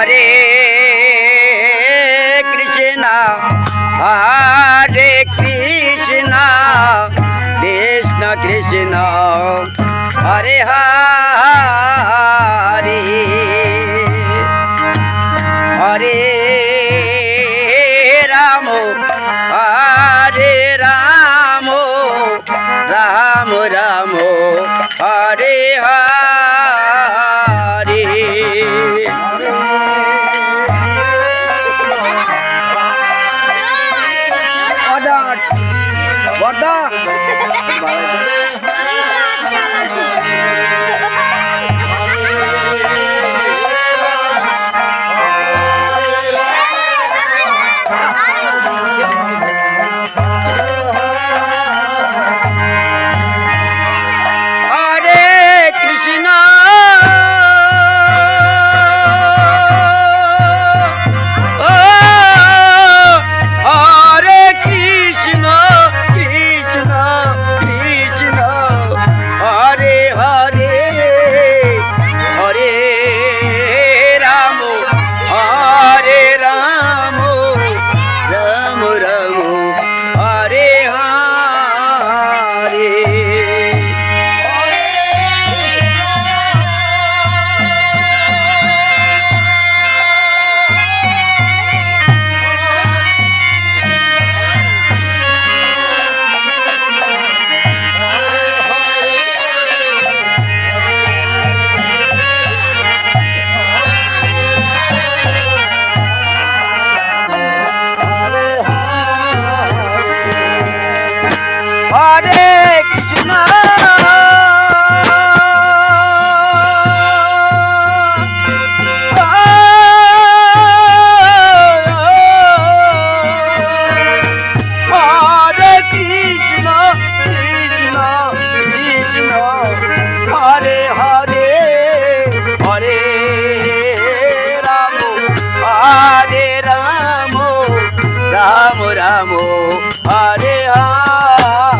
করে রাম রাম হরে হরে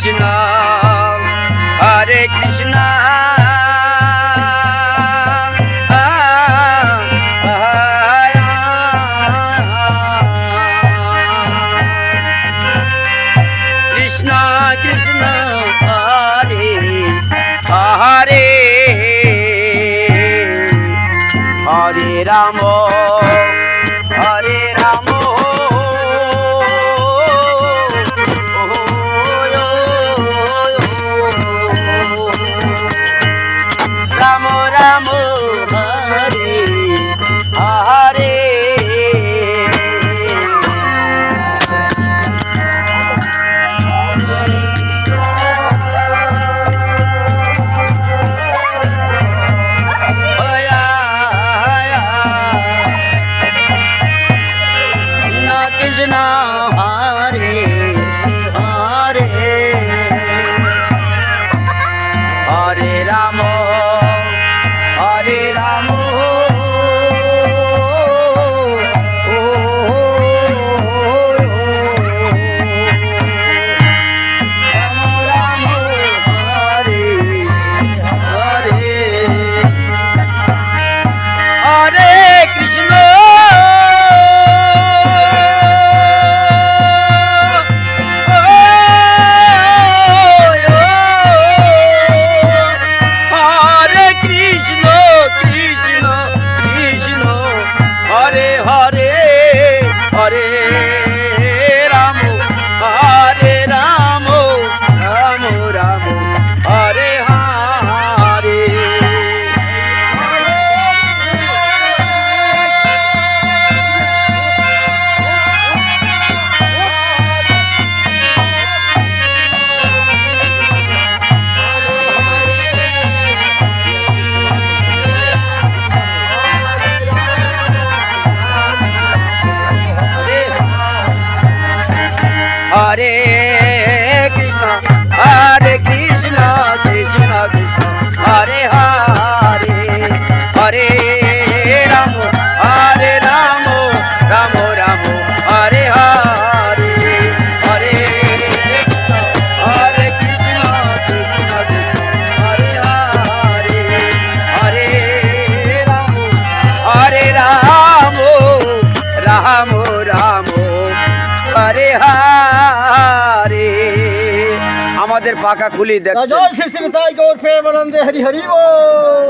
进啊。পাখা খুলি দেখ জয় শ্রী শ্রী তাই গৌর প্রেমানন্দে হরি হরি বল।